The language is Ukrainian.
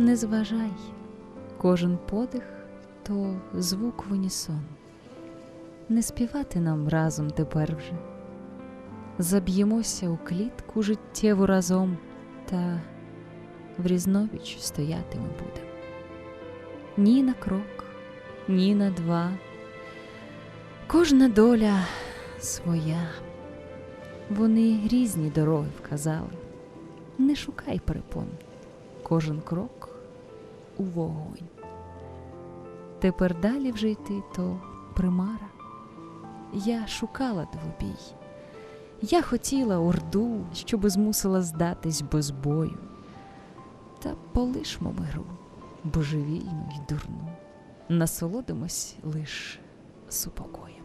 Не зважай, кожен подих то звук в унісон. Не співати нам разом тепер вже. Заб'ємося у клітку життєву разом, та в різновіч стояти ми будем. Ні на крок, ні на два. Кожна доля своя. Вони різні дороги вказали. Не шукай перепон, кожен крок у вогонь. Тепер далі вже йти то примара. Я шукала двобій. Я хотіла орду, щоби змусила здатись без бою. Та полишмо ми гру, божевільну й дурну, насолодимось лиш супокоєм.